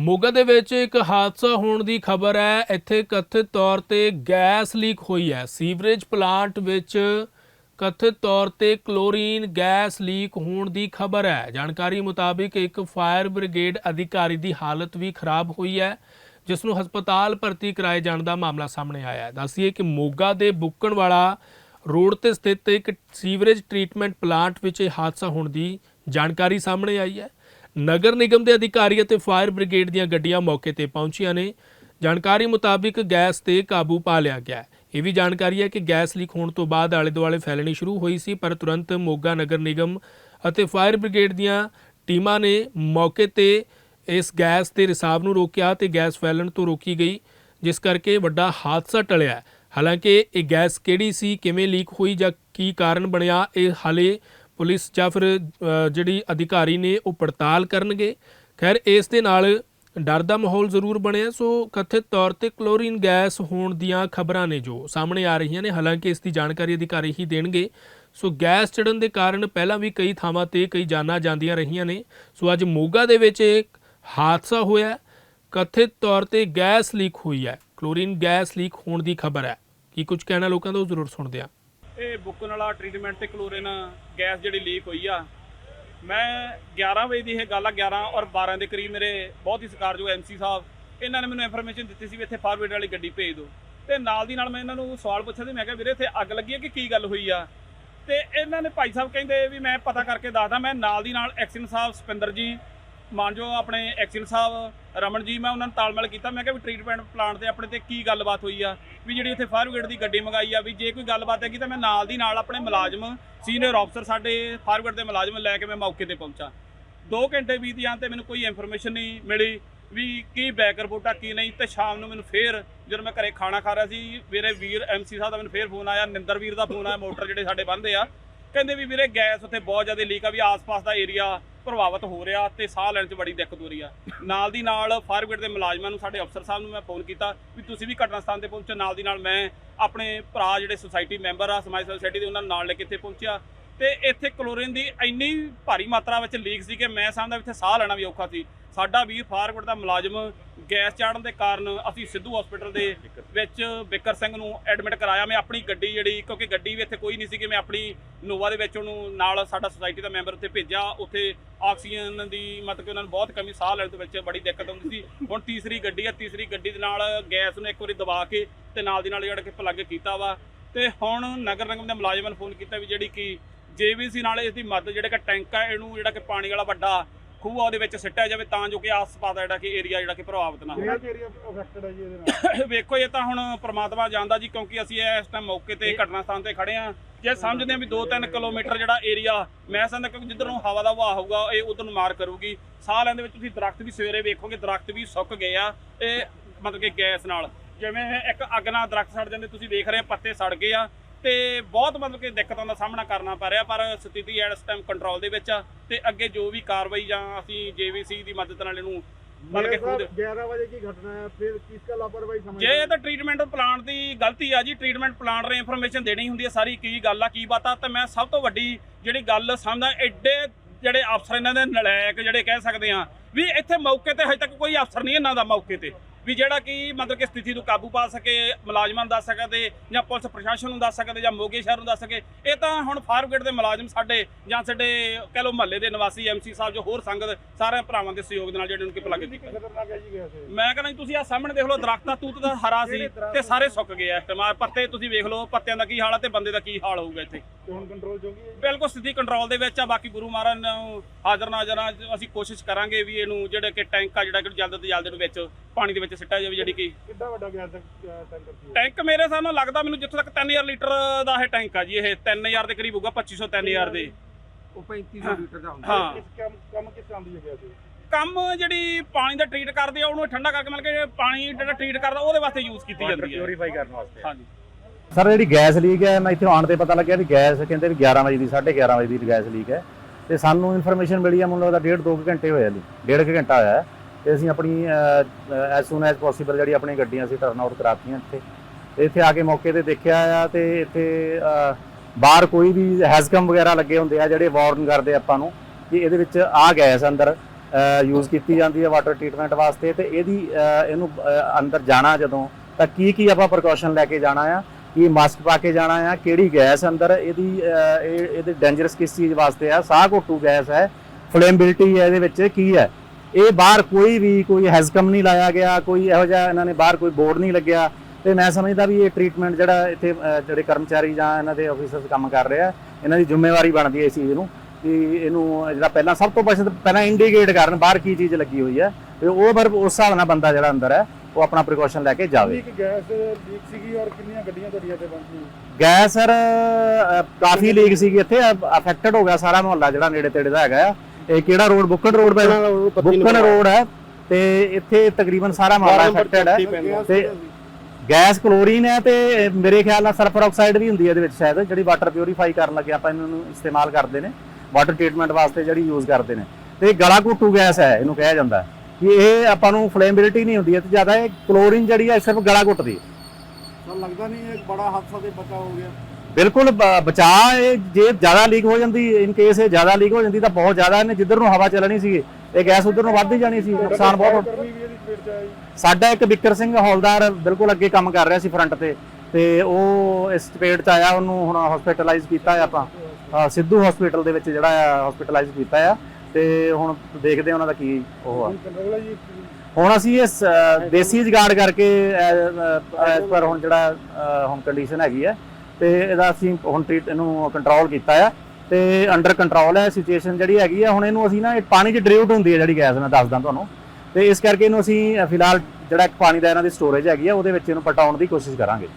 ਮੋਗਾ ਦੇ ਵਿੱਚ ਇੱਕ ਹਾਦਸਾ ਹੋਣ ਦੀ ਖਬਰ ਹੈ। ਇੱਥੇ ਕਥਿਤ ਤੌਰ ਤੇ ਗੈਸ ਲੀਕ ਹੋਈ ਹੈ। ਸੀਵਰੇਜ ਪਲਾਂਟ ਵਿੱਚ ਕਥਿਤ ਤੌਰ ਤੇ ਕਲੋਰੀਨ ਗੈਸ ਲੀਕ ਹੋਣ ਦੀ ਖਬਰ ਹੈ। ਜਾਣਕਾਰੀ ਮੁਤਾਬਿਕ ਇੱਕ ਫਾਇਰ ਬ੍ਰਿਗੇਡ ਅਧਿਕਾਰੀ ਦੀ ਹਾਲਤ ਵੀ ਖਰਾਬ ਹੋਈ ਹੈ, ਜਿਸ ਨੂੰ ਹਸਪਤਾਲ ਭਰਤੀ ਕਰਾਏ ਜਾਣ ਦਾ ਮਾਮਲਾ ਸਾਹਮਣੇ ਆਇਆ ਹੈ। ਦੱਸੀਏ ਕਿ ਮੋਗਾ ਦੇ ਬੁੱਕਣ ਵਾਲਾ ਰੋਡ ਤੇ ਸਥਿਤ ਇੱਕ ਸੀਵਰੇਜ ਟ੍ਰੀਟਮੈਂਟ ਪਲਾਂਟ ਵਿੱਚ ਇਹ ਹਾਦਸਾ ਹੋਣ ਦੀ ਜਾਣਕਾਰੀ ਸਾਹਮਣੇ ਆਈ ਹੈ। ਨਗਰ ਨਿਗਮ ਦੇ ਅਧਿਕਾਰੀ ਅਤੇ ਫਾਇਰ ਬ੍ਰਿਗੇਡ ਦੀਆਂ ਗੱਡੀਆਂ ਮੌਕੇ ਤੇ ਪਹੁੰਚੀਆਂ ਨੇ। ਜਾਣਕਾਰੀ ਮੁਤਾਬਿਕ ਗੈਸ ਤੇ ਕਾਬੂ ਪਾ ਲਿਆ ਗਿਆ ਇਹ ਵੀ ਜਾਣਕਾਰੀ ਹੈ ਕਿ ਗੈਸ ਲੀਕ ਹੋਣ ਤੋਂ ਬਾਅਦ ਆਲੇ ਦੁਆਲੇ ਫੈਲਣੀ ਸ਼ੁਰੂ ਹੋਈ ਸੀ, ਪਰ ਤੁਰੰਤ ਮੋਗਾ ਨਗਰ ਨਿਗਮ ਅਤੇ ਫਾਇਰ ਬ੍ਰਿਗੇਡ ਦੀਆਂ ਟੀਮਾਂ ਨੇ ਮੌਕੇ ਤੇ ਇਸ ਗੈਸ ਦੇ ਰਿਸਾਵ ਨੂੰ ਰੋਕਿਆ ਤੇ ਗੈਸ ਫੈਲਣ ਤੋਂ ਰੋਕੀ ਗਈ, ਜਿਸ ਕਰਕੇ ਵੱਡਾ ਹਾਦਸਾ ਟਲਿਆ ਹਾਲਾਂਕਿ ਇਹ ਗੈਸ ਕਿਹੜੀ ਸੀ, ਕਿਵੇਂ ਲੀਕ ਹੋਈ ਜਾਂ ਕੀ ਕਾਰਨ ਬਣਿਆ, ਇਹ ਹਾਲੇ ਪੁਲਿਸ ਜਾਂ ਫਿਰ ਜਿਹੜੀ ਅਧਿਕਾਰੀ ਨੇ ਉਹ ਪੜਤਾਲ ਕਰਨਗੇ। ਖੈਰ, ਇਸ ਦੇ ਨਾਲ ਡਰ ਦਾ ਮਾਹੌਲ ਜ਼ਰੂਰ ਬਣਿਆ। ਸੋ ਕਥਿਤ ਤੌਰ ਤੇ ਕਲੋਰੀਨ ਗੈਸ ਹੋਣ ਦੀਆਂ ਖਬਰਾਂ ਨੇ ਜੋ ਸਾਹਮਣੇ ਆ ਰਹੀਆਂ ਨੇ, ਹਾਲਾਂਕਿ ਇਸ ਦੀ ਜਾਣਕਾਰੀ ਅਧਿਕਾਰੀ ਹੀ ਦੇਣਗੇ। ਸੋ ਗੈਸ ਚੜਨ ਦੇ ਕਾਰਨ ਪਹਿਲਾਂ ਵੀ ਕਈ ਥਾਵਾਂ ਤੇ ਕਈ ਜਾਨਾਂ ਜਾਂਦੀਆਂ ਰਹੀਆਂ ਨੇ। ਸੋ ਅੱਜ ਮੋਗਾ ਦੇ ਵਿੱਚ ਇੱਕ ਹਾਦਸਾ ਹੋਇਆ ਕਥਿਤ ਤੌਰ ਤੇ ਗੈਸ ਲੀਕ ਹੋਈ ਹੈ। ਕਲੋਰੀਨ ਗੈਸ ਲੀਕ ਹੋਣ ਦੀ ਖਬਰ ਹੈ। ਕੀ ਕੁਝ ਕਹਿਣਾ ਲੋਕਾਂ ਦਾ ਉਹ ਜ਼ਰੂਰ ਸੁਣਦੇ ਹਾਂ। ਇਹ ਬੁੱਕਣ ਵਾਲਾ ਟ੍ਰੀਟਮੈਂਟ ਤੇ ਕਲੋਰੀਨ ਗੈਸ ਜਿਹੜੀ ਲੀਕ ਹੋਈ ਆ, ਮੈਂ 11 ਵਜੇ ਦੀ ਇਹ ਗੱਲ ਆ 11 ਔਰ 12 ਦੇ ਕਰੀਬ ਮੇਰੇ ਬਹੁਤ ਹੀ ਸਤਿਕਾਰਯੋਗ ਐਮਸੀ ਸਾਹਿਬ, ਇਹਨਾਂ ਨੇ ਮੈਨੂੰ ਇਨਫੋਰਮੇਸ਼ਨ ਦਿੱਤੀ ਸੀ ਵੀ ਇੱਥੇ ਫਾਰਵਰਡ ਵਾਲੀ ਗੱਡੀ ਭੇਜ ਦਿਓ। ਤੇ ਨਾਲ ਦੀ ਨਾਲ ਮੈਂ ਇਹਨਾਂ ਨੂੰ ਸਵਾਲ ਪੁੱਛਿਆ ਸੀ, ਮੈਂ ਕਿਹਾ ਵੀਰੇ ਇੱਥੇ ਅੱਗ ਲੱਗੀ ਹੈ ਕਿ ਕੀ ਗੱਲ ਹੋਈ ਆ? ਤੇ ਇਹਨਾਂ ਨੇ ਭਾਈ ਸਾਹਿਬ ਕਹਿੰਦੇ ਵੀ ਮੈਂ ਪਤਾ ਕਰਕੇ ਦੱਸਦਾ, ਮੈਂ ਨਾਲ ਦੀ ਨਾਲ ਐਕਸ਼ਨ ਸਾਹਿਬ ਸਪਿੰਦਰ ਜੀ ਮਾਨਜੋ ਆਪਣੇ ਐਕਸ਼ਨ ਸਾਹਿਬ, ਰਮਨ ਜੀ, ਮੈਂ ਉਹਨਾਂ ਨੂੰ ਤਾਲਮੇਲ ਕੀਤਾ। ਮੈਂ ਕਿਹਾ ਵੀ ਟ੍ਰੀਟਮੈਂਟ ਪਲਾਂਟ ਤੇ ਆਪਣੇ ਤੇ ਕੀ ਗੱਲਬਾਤ ਹੋਈ ਆ, ਵੀ ਜਿਹੜੀ ਉੱਥੇ ਫਾਇਰ ਬ੍ਰਿਗੇਡ ਦੀ ਗੱਡੀ ਮੰਗਾਈ ਆ, ਵੀ ਜੇ ਕੋਈ ਗੱਲਬਾਤ ਹੈਗੀ ਤਾਂ ਮੈਂ ਨਾਲ ਦੀ ਨਾਲ ਆਪਣੇ ਮੁਲਾਜ਼ਮ ਸੀਨੀਅਰ ਅਫਸਰ ਸਾਡੇ ਫਾਇਰ ਬ੍ਰਿਗੇਡ ਦੇ ਮੁਲਾਜ਼ਮ ਲੈ ਕੇ ਮੈਂ ਮੌਕੇ ਤੇ ਪਹੁੰਚਾ। 2 ਘੰਟੇ ਬੀਤ ਜਾਣ ਤੇ ਮੈਨੂੰ ਕੋਈ ਇਨਫੋਰਮੇਸ਼ਨ ਨਹੀਂ ਮਿਲੀ ਵੀ ਕੀ ਬੈਕ ਰਿਪੋਰਟ ਆ, ਕੀ ਨਹੀਂ। ਤੇ ਸ਼ਾਮ ਨੂੰ ਮੈਨੂੰ ਫੇਰ ਜਦੋਂ ਮੈਂ ਘਰੇ ਖਾਣਾ ਖਾ ਰਿਹਾ ਸੀ, ਮੇਰੇ ਵੀਰ ਐਮਸੀ ਸਾਹਿਬ ਦਾ ਮੈਨੂੰ ਫੇਰ ਫੋਨ ਆਇਆ, ਨਿੰਦਰ ਵੀਰ ਦਾ ਫੋਨ ਆਇਆ, ਮੋਟਰ ਜਿਹੜੇ ਸਾਡੇ ਬੰਦੇ ਆ। ਕਹਿੰਦੇ ਵੀ ਵੀਰੇ ਗੈਸ ਉੱਥੇ ਬਹੁਤ ਜ਼ਿਆਦਾ ਲੀਕ ਆ, ਵੀ ਆਸ-ਪਾਸ ਦਾ ਏਰੀਆ ਪ੍ਰਭਾਵਿਤ ਹੋ ਰਿਹਾ ਤੇ ਸਾਹ ਲੈਣ 'ਚ ਬੜੀ ਦਿੱਕਤ ਹੋ ਰਹੀ ਆ। ਨਾਲ ਦੀ ਨਾਲ ਫਾਇਰ ਬ੍ਰਿਗੇਡ ਦੇ ਮੁਲਾਜ਼ਮਾਂ ਨੂੰ ਸਾਡੇ ਅਫਸਰ ਸਾਹਿਬ ਨੂੰ ਮੈਂ ਫੋਨ ਕੀਤਾ ਵੀ ਤੁਸੀਂ ਵੀ ਘਟਨਾ ਸਥਾਨ ਤੇ ਪਹੁੰਚੋ। ਨਾਲ ਦੀ ਨਾਲ ਮੈਂ ਆਪਣੇ ਭਰਾ ਜਿਹੜੇ ਸੁਸਾਇਟੀ ਮੈਂਬਰ ਆ, ਸਮਾਜ ਸੁਸਾਇਟੀ ਦੇ, ਉਹਨਾਂ ਨੂੰ ਨਾਲ ਲੈ ਕੇ ਇੱਥੇ ਪਹੁੰਚਿਆ। ਤੇ ਇੱਥੇ ਕਲੋਰੀਨ ਦੀ ਇੰਨੀ ਭਾਰੀ ਮਾਤਰਾ ਵਿੱਚ ਲੀਕ ਸੀ ਕਿ ਮੈਂ ਸਮਝਦਾ ਵੀ ਇੱਥੇ ਸਾਹ ਲੈਣਾ ਵੀ ਔਖਾ ਸੀ। ਸਾਡਾ ਵੀਰ ਫਾਰਵਰਡ ਦਾ ਮੁਲਾਜ਼ਮ ਗੈਸ ਚਾੜਨ ਦੇ ਕਾਰਨ ਅਸੀਂ ਸਿੱਧੂ ਹਸਪੀਟਲ ਦੇ ਵਿੱਚ ਬਿਕਰ ਸਿੰਘ ਨੂੰ ਐਡਮਿਟ ਕਰਾਇਆ। ਮੈਂ ਆਪਣੀ ਗੱਡੀ ਜਿਹੜੀ, ਕਿਉਂਕਿ ਗੱਡੀ ਵੀ ਇੱਥੇ ਕੋਈ ਨਹੀਂ ਸੀ ਕਿ ਮੈਂ ਆਪਣੀ ਨੋਵਾ ਦੇ ਵਿੱਚ ਉਹਨੂੰ ਨਾਲ ਸਾਡਾ ਸੁਸਾਇਟੀ ਦਾ ਮੈਂਬਰ ਉੱਥੇ ਭੇਜਿਆ। ਉੱਥੇ ਆਕਸੀਜਨ ਦੀ ਮਤਲਬ ਕਿ ਉਹਨਾਂ ਨੂੰ ਬਹੁਤ ਕਮੀ, ਸਾਹ ਲੈਣ ਦੇ ਵਿੱਚ ਬੜੀ ਦਿੱਕਤ ਆਉਂਦੀ ਸੀ। ਹੁਣ ਤੀਸਰੀ ਗੱਡੀ ਆ, ਤੀਸਰੀ ਗੱਡੀ ਦੇ ਨਾਲ ਗੈਸ ਨੂੰ ਇੱਕ ਵਾਰੀ ਦਬਾ ਕੇ ਤੇ ਨਾਲ ਦੀ ਨਾਲ ਜਿਹੜਾ ਕਿ ਪਲੱਗ ਕੀਤਾ ਵਾ। ਤੇ ਹੁਣ ਨਗਰ ਨਿਗਮ ਦੇ ਮੁਲਾਜ਼ਮਾਂ ਨੂੰ ਫੋਨ ਕੀਤਾ ਵੀ ਜਿਹੜੀ ਕਿ ਜੇਵੀਸੀ ਨਾਲ ਇਸ ਦੀ ਮਦਦ ਜਿਹੜਾ ਕਿ ਟੈਂਕ ਆ ਇਹਨੂੰ ਜਿਹੜਾ ਕਿ ਪਾਣੀ ਵਾਲਾ ਵੱਡਾ ਖੂਹ ਆ ਉਹਦੇ ਵਿੱਚ ਸਿੱਟਿਆ ਜਾਵੇ ਤਾਂ ਜੋ ਕਿ ਆਸ-ਪਾਸ ਦਾ ਜਿਹੜਾ ਕਿ ਏਰੀਆ ਜਿਹੜਾ ਕਿ ਪ੍ਰਭਾਵਿਤ ਨਾ ਹੋਵੇ। ਏਰੀਆ ਅਫੈਕਟਡ ਹੈ ਜੀ ਇਹਦੇ ਨਾਲ? ਵੇਖੋ ਇਹ ਤਾਂ ਹੁਣ ਪ੍ਰਮਾਤਮਾ ਜਾਣਦਾ ਜੀ ਕਿਉਂਕਿ ਅਸੀਂ ਇਸ ਟਾਈਮ ਮੌਕੇ ਤੇ ਘਟਨਾ ਸਥਾਨ ਤੇ ਖੜੇ ਆ। ਜੇ ਸਮਝਦੇ ਆ ਵੀ 2-3 ਕਿਲੋਮੀਟਰ ਜਿਹੜਾ ਏਰੀਆ ਮੈਂ ਸਮਝਦਾ ਕਿਉਂਕਿ ਜਿੱਧਰ ਨੂੰ ਹਵਾ ਦਾ ਵਹਾਅ ਹੋਊਗਾ ਇਹ ਉਧਰ ਨੂੰ ਮਾਰ ਕਰੂਗੀ। ਸਾਹ ਲੈਣ ਦੇ ਵਿੱਚ ਤੁਸੀਂ ਦਰਖਤ ਵੀ ਸਵੇਰੇ ਵੇਖੋਗੇ ਦਰਖਤ ਵੀ ਸੁੱਕ ਗਏ ਆ ਇਹ ਮਤਲਬ ਕਿ ਗੈਸ ਨਾਲ। ਜਿਵੇਂ ਇੱਕ ਅੱਗ ਨਾਲ ਦਰਖਤ ਸੜ ਜਾਂਦੇ ਤੁਸੀਂ ਵੇਖ ਰਹੇ ਪੱਤੇ ਸੜ ਗਏ ਆ। ਤੇ ਬਹੁਤ ਮਤਲਬ ਕਿ ਦਿੱਕਤਾਂ ਦਾ ਸਾਹਮਣਾ ਕਰਨਾ ਪੈ ਰਿਹਾ ਪਰ ਸਥਿਤੀ ਇਸ ਟਾਈਮ ਕੰਟਰੋਲ ਦੇ ਵਿੱਚ ਆ ਤੇ ਅੱਗੇ ਜੋ ਵੀ ਕਾਰਵਾਈ ਜਾਂ ਅਸੀਂ ਜੇਵੀਸੀ ਦੀ ਮਦਦ ਨਾਲ ਇਹਨੂੰ ਮਤਲਬ ਕਿ ਮੇਰੇ ਖੁਦ ਸਾਹਿਬ 11 ਵਜੇ ਕੀ ਘਟਨਾ ਹੈ ਫਿਰ ਕਿਸ ਦਾ ਲਾਪਰਵਾਹੀ ਸਮਝ ਜੇ ਇਹ ਤਾਂ ਟ੍ਰੀਟਮੈਂਟ ਪਲਾਂਟ ਦੀ ਗਲਤੀ ਆ ਜੀ ਟ੍ਰੀਟਮੈਂਟ ਪਲਾਂਟ ਰੇ ਇਨਫੋਰਮੇਸ਼ਨ ਦੇਣੀ ਹੁੰਦੀ ਹੈ ਸਾਰੀ ਕੀ ਗੱਲ ਆ ਕੀ ਬਾਤ ਆ ਤੇ ਮੈਂ ਸਭ ਤੋਂ ਵੱਡੀ ਜਿਹੜੀ ਗੱਲ ਸਮਝਦਾ ਐਡੇ ਜਿਹੜੇ ਅਫਸਰ ਇਹਨਾਂ ਦੇ ਨਲਾਇਕ ਜਿਹੜੇ ਕਹਿ ਸਕਦੇ ਆ ਵੀ ਇੱਥੇ ਮੌਕੇ ਤੇ ਹਜੇ ਤੱਕ ਕੋਈ ਅਫਸਰ ਨਹੀਂ ਇਹਨਾਂ ਦਾ ਮੌਕੇ ਤੇ। ਵੀ ਜਿਹੜਾ ਕਿ ਮਤਲਬ ਕਿ ਸਥਿਤੀ ਨੂੰ ਕਾਬੂ ਪਾ ਸਕੇ ਮੁਲਾਜ਼ਮਾਂ ਨੂੰ ਦੱਸ ਸਕਦੇ ਜਾਂ ਪੁਲਿਸ ਪ੍ਰਸ਼ਾਸਨ ਨੂੰ ਦੱਸ ਸਕਦੇ ਜਾਂ ਮੋਗੇ ਸ਼ਹਿਰ ਨੂੰ ਦੱਸ ਸਕੇ ਇਹ ਤਾਂ ਹੁਣ ਬ੍ਰਿਗੇਡ ਦੇ ਮੁਲਾਜ਼ਮ ਸਾਡੇ ਜਾਂ ਸਾਡੇ ਕਹਿ ਲਓ ਮਹੱਲੇ ਦੇ ਨਿਵਾਸੀ ਐਮਸੀ ਸਾਹਿਬ ਜੋ ਹੋਰ ਸੰਗਤ ਸਾਰੇ ਭਰਾਵਾਂ ਦੇ ਸਹਿਯੋਗ ਦੇ ਨਾਲ ਜਿਹੜੇ ਨੂੰ ਕਿ ਪਲੱਗ ਇਹ। ਮੈਂ ਕਹਿੰਦਾ ਤੁਸੀਂ ਆ ਸਾਹਮਣੇ ਦੇਖ ਲਓ ਦਰਖਤਾਂ ਤੂਤ ਦਾ ਹਰਾ ਸੀ ਤੇ ਸਾਰੇ ਸੁੱਕ ਗਏ ਟਾਈਮ ਆਹ ਪੱਤੇ ਤੁਸੀਂ ਵੇਖ ਲਓ ਪੱਤਿਆਂ ਦਾ ਕੀ ਹਾਲ ਆ ਤੇ ਬੰਦੇ ਦਾ ਕੀ ਹਾਲ ਹੋਊਗਾ ਇੱਥੇ ਹੁਣ ਕੰਟਰੋਲ ਚੋਂਗੀ ਹੈ ਜੀ। ਬਿਲਕੁਲ ਸਥਿਤੀ ਕੰਟਰੋਲ ਦੇ ਵਿੱਚ ਆ ਬਾਕੀ ਗੁਰੂ ਮਹਾਰਾਜ ਨੂੰ ਹਾਜ਼ਰ ਨਾਜ਼ਰ ਅਸੀਂ ਕੋਸ਼ਿਸ਼ ਕਰਾਂਗੇ ਵੀ ਇਹਨੂੰ ਜਿਹੜੇ ਕਿ ਟੈਂਕ ਆ ਜਿਹੜਾ ਕਿ ਜਲਦ ਤੋਂ ਜਲਦ ਇਹਨੂੰ ਵਿੱਚ ਪਾਣੀ ਦੇ ਵਿੱਚ ਸਿੱਟਿਆ ਜਾਵੇ ਜਿਹੜੀ ਕਿ ਕਿੱਡਾ ਵੱਡਾ ਗੈਸ ਟੈਂਕਰ ਸੀ ਟੈਂਕ ਮੇਰੇ ਸਾਨੂੰ ਲੱਗਦਾ ਮੈਨੂੰ ਜਿੱਥੋਂ ਤੱਕ 3000 ਲੀਟਰ ਦਾ ਇਹ ਟੈਂਕ ਆ ਜੀ ਇਹ 3000 ਦੇ ਕਰੀਬ ਹੋਊਗਾ 2500 3000 ਦੇ। ਉਹ 3500 ਲੀਟਰ ਦਾ ਹੁੰਦਾ। ਹਾਂ। ਕੰਮ ਕੰਮ ਕਿਸ ਤਰ੍ਹਾਂ ਦੀ ਹੈ ਇਹ? ਕੰਮ ਜਿਹੜੀ ਪਾਣੀ ਦਾ ਟ੍ਰੀਟ ਕਰਦੇ ਆ ਉਹਨੂੰ ਠੰਡਾ ਕਰਕੇ ਮਤਲਬ ਕਿ ਪਾਣੀ ਜਿਹੜਾ ਟ੍ਰੀਟ ਕਰਦਾ ਉਹਦੇ ਵਾਸਤੇ ਯੂਜ਼ ਕੀਤੀ ਜਾਂਦੀ ਹੈ। ਪਿਉਰੀਫਾਈ ਕਰਨ ਵਾਸਤੇ। ਹਾਂਜੀ। ਸਰ ਜਿਹੜੀ ਗੈਸ ਲੀਕ ਹੈ ਮੈਂ ਇੱਥੇ ਆਉਣ ਤੇ ਪਤਾ ਲੱਗਿਆ ਵੀ ਗੈਸ ਕਹਿੰਦੇ ਵੀ 11 ਵਜੇ ਦੀ 11:30 ਵਜੇ ਦੀ ਗੈਸ ਲੀਕ ਹੈ। ਤੇ ਸਾਨੂੰ ਇਨਫੋਰਮੇਸ਼ਨ ਮਿਲੀ ਹੈ ਮੈਨੂੰ ਲੱਗਦਾ ਡੇਢ ਦੋ ਕੁ ਘੰਟੇ ਹੋਏ ਆ ਜੀ ਡੇਢ ਕੁ ਘੰਟਾ ਹੋਇਆ ਹੈ। ਤੇ ਅਸੀਂ ਆਪਣੀ ਐਸ ਸੂਨ ਐਸ ਪੋਸੀਬਲ ਜਿਹੜੀ ਆਪਣੀ ਗੱਡੀਆਂ ਅਸੀਂ ਟਰਨ ਆਊਟ ਕਰਾਤੀਆਂ ਇੱਥੇ। ਤੇ ਇੱਥੇ ਆ ਕੇ ਮੌਕੇ ਤੇ ਦੇਖਿਆ ਆ ਤੇ ਇੱਥੇ ਬਾਹਰ ਕੋਈ ਵੀ ਹੈਜ਼ਕਮ ਵਗੈਰਾ ਲੱਗੇ ਹੁੰਦੇ ਆ ਜਿਹੜੇ ਵਾਰਨ ਕਰਦੇ ਆਪਾਂ ਨੂੰ ਕਿ ਇਹਦੇ ਵਿੱਚ ਆ ਗੈਸ ਅੰਦਰ ਯੂਜ਼ ਕੀਤੀ ਜਾਂਦੀ ਹੈ ਵਾਟਰ ਟ੍ਰੀਟਮੈਂਟ ਵਾਸਤੇ ਤੇ ਇਹਦੀ ਇਹਨੂੰ ਅੰਦਰ ਜਾਣਾ ਜਦੋਂ, ਤਾਂ ਕੀ ਕੀ ਆਪਾਂ ਪ੍ਰੀਕਾਸ਼ਨ ਲੈ ਕੇ ਜਾਣਾ ਆ, ਕੀ ਮਾਸਕ ਪਾ ਕੇ ਜਾਣਾ ਆ, ਕਿਹੜੀ ਗੈਸ ਅੰਦਰ ਇਹਦੀ ਇਹ, ਇਹਦੇ ਡੇਂਜਰਸ ਕਿਸ ਚੀਜ਼ ਵਾਸਤੇ ਆ, ਸਾਹ ਘੋਟੂ ਗੈਸ ਹੈ ਫਲੇਮਬਿਲਿਟੀ ਹੈ ਇਹਦੇ ਵਿੱਚ ਕੀ ਹੈ। ਇਹ ਬਾਹਰ ਕੋਈ ਵੀ ਕੋਈ ਹੈਜ਼ਕਮ ਨਹੀਂ ਲਾਇਆ ਗਿਆ ਕੋਈ ਇਹੋ ਜਿਹਾ ਇਹਨਾਂ ਨੇ ਬਾਹਰ ਕੋਈ ਬੋਰਡ ਨਹੀਂ ਲੱਗਿਆ। ਤੇ ਮੈਂ ਸਮਝਦਾ ਵੀ ਇਹ ਟ੍ਰੀਟਮੈਂਟ ਜਿਹੜਾ ਇੱਥੇ ਜਿਹੜੇ ਕਰਮਚਾਰੀ ਜਾਂ ਇਹਨਾਂ ਦੇ ਆਫੀਸਰਸ ਕੰਮ ਕਰ ਰਹੇ ਆ ਇਹਨਾਂ ਦੀ ਜ਼ਿੰਮੇਵਾਰੀ ਬਣਦੀ ਹੈ ਇਸ ਚੀਜ਼ ਨੂੰ ਕਿ ਇਹਨੂੰ ਜਿਹੜਾ ਪਹਿਲਾਂ ਸਭ ਤੋਂ ਪਹਿਲਾਂ ਪਹਿਲਾਂ ਇੰਡੀਕੇਟ ਕਰਨ ਬਾਹਰ ਕੀ ਚੀਜ਼ ਲੱਗੀ ਹੋਈ ਹੈ ਤੇ ਉਹ ਪਰ ਉਸ ਹਿਸਾਬ ਨਾਲ ਬੰਦਾ ਜਿਹੜਾ ਅੰਦਰ ਹੈ ਉਹ ਆਪਣਾ ਪ੍ਰੀਕਾਸ਼ਨ ਲੈ ਕੇ ਜਾਵੇ। ਇੱਕ ਗੈਸ ਲੀਕ ਸੀਗੀ ਔਰ ਕਿੰਨੀਆਂ ਗੱਡੀਆਂ ਤੁਹਾਡੀਆਂ ਤੇ ਪਹੁੰਚੀਆਂ ਗੈਸ ਸਰ ਕਾਫੀ ਲੀਕ ਸੀਗੀ ਇੱਥੇ ਅਫੈਕਟਡ ਹੋ ਗਿਆ ਸਾਰਾ ਮੁਹੱਲਾ ਜਿਹੜਾ ਨੇੜੇ ਤੇੜੇ ਦਾ ਹੈਗਾ ਆ। ਇਹ ਕਿਹੜਾ ਰੋਡ? ਬੁੱਕਣ ਰੋਡ ਪੈ ਬੁੱਕਣ ਰੋਡ ਹੈ ਤੇ ਇੱਥੇ ਤਕਰੀਬਨ ਸਾਰਾ ਮੁਹੱਲਾ ਅਫੈਕਟਡ ਹੈ। ਤੇ ਗੈਸ ਕਲੋਰੀਨ ਹੈ ਤੇ ਮੇਰੇ ਖਿਆਲ ਨਾਲ ਸਲਫਰ ਆਕਸਾਈਡ ਵੀ ਹੁੰਦੀ ਹੈ ਇਹਦੇ ਵਿੱਚ ਸ਼ਾਇਦ ਜਿਹੜੀ ਵਾਟਰ ਪਿਊਰੀਫਾਈ ਕਰਨ ਲੱਗੇ ਆਪਾਂ ਇਹਨਾਂ ਨੂੰ ਇਸਤੇਮਾਲ ਕਰਦੇ ਨੇ। ਵਾਟਰ ਟ੍ਰੀਟਮੈਂਟ ਵਾਸਤੇ ਜਿਹੜੀ ਯੂਜ਼ ਕਰਦੇ ਨੇ। ਤੇ ਇਹ ਗਲਾ ਘੁੱਟੂ ਗੈਸ ਹੈ ਇਹਨੂੰ ਕਿਹਾ ਜਾਂਦਾ ਕਿ ਇਹ ਆਪਾਂ ਨੂੰ ਫਲੇਮਬਿਲਿਟੀ ਨਹੀਂ ਹੁੰਦੀ ਹੈ ਤੇ ਜ਼ਿਆਦਾ ਇਹ ਕਲੋਰੀਨ ਜਿਹੜੀ ਹੈ ਸਿਰਫ ਗਲਾ ਘੁੱਟਦੀ ਹੈ। ਲੱਗਦਾ ਨਹੀਂ ਇੱਕ ਬੜਾ ਹਾਦਸਾ ਤੇ ਬਚਾ ਹੋ ਗਿਆ। ਬਿਲਕੁਲ ਬ- ਬਚਾਅ ਇਹ ਜੇ ਜ਼ਿਆਦਾ ਲੀਕ ਹੋ ਜਾਂਦੀ ਇਨ ਕੇਸ ਇਹ ਜ਼ਿਆਦਾ ਲੀਕ ਹੋ ਜਾਂਦੀ ਤਾਂ ਬਹੁਤ ਜ਼ਿਆਦਾ ਇਹਨੇ ਜਿੱਧਰ ਨੂੰ ਹਵਾ ਚੱਲਣੀ ਸੀ ਇਹ ਗੈਸ ਉਧਰ ਨੂੰ ਵੱਧ ਹੀ ਜਾਣੀ ਸੀ ਨੁਕਸਾਨ ਬਹੁਤ ਸਾਡਾ ਇੱਕ ਬਿੱਕਰ ਸਿੰਘ ਹੌਲਦਾਰ ਬਿਲਕੁਲ ਅੱਗੇ ਕੰਮ ਕਰ ਰਿਹਾ ਸੀ ਫਰੰਟ ਤੇ ਤੇ ਉਹ ਇਸ ਚਪੇਟ ਚ ਆਇਆ ਉਹਨੂੰ ਹੁਣ ਹਸਪੀਟਲਾਈਜ਼ ਕੀਤਾ ਹੈ ਆਪਾਂ। ਸਿੱਧੂ ਹਸਪੀਟਲ ਦੇ ਵਿੱਚ ਜਿਹੜਾ ਆ ਹਸਪੀਟਲਾਈਜ਼ ਕੀਤਾ ਆ ਤੇ ਹੁਣ ਦੇਖਦੇ ਆ ਉਹਨਾਂ ਦਾ ਕੀ ਉਹ ਆ। ਹੁਣ ਹੈ ਅਸੀਂ ਇਸ ਦੇਸੀ ਜਗਾੜ ਕਰਕੇ ਪਰ ਹੁਣ ਜਿਹੜਾ ਹੁਣ ਕੰਡੀਸ਼ਨ ਹੈਗੀ ਹੈ ਤੇ ਇਹਦਾ ਅਸੀਂ ਹੁਣ ਟ੍ਰੀਟ ਇਹਨੂੰ ਕੰਟਰੋਲ ਕੀਤਾ ਆ ਤੇ ਅੰਡਰ ਕੰਟਰੋਲ ਹੈ ਸਿਚੁਏਸ਼ਨ ਜਿਹੜੀ ਹੈਗੀ ਆ, ਹੁਣ ਇਹਨੂੰ ਅਸੀਂ ਨਾ ਇਹ ਪਾਣੀ 'ਚ ਡਿਲਿਊਟ ਹੁੰਦੀ ਹੈ ਜਿਹੜੀ ਗੈਸ ਮੈਂ ਦੱਸਦਾ ਤੁਹਾਨੂੰ। ਤੇ ਇਸ ਕਰਕੇ ਇਹਨੂੰ ਅਸੀਂ ਫਿਲਹਾਲ ਜਿਹੜਾ ਇੱਕ ਪਾਣੀ ਦਾ ਇਹਨਾਂ ਦੀ ਸਟੋਰੇਜ ਹੈਗੀ ਆ, ਉਹਦੇ ਵਿੱਚ ਇਹਨੂੰ ਪਟਾਉਣ ਦੀ ਕੋਸ਼ਿਸ਼ ਕਰਾਂਗੇ।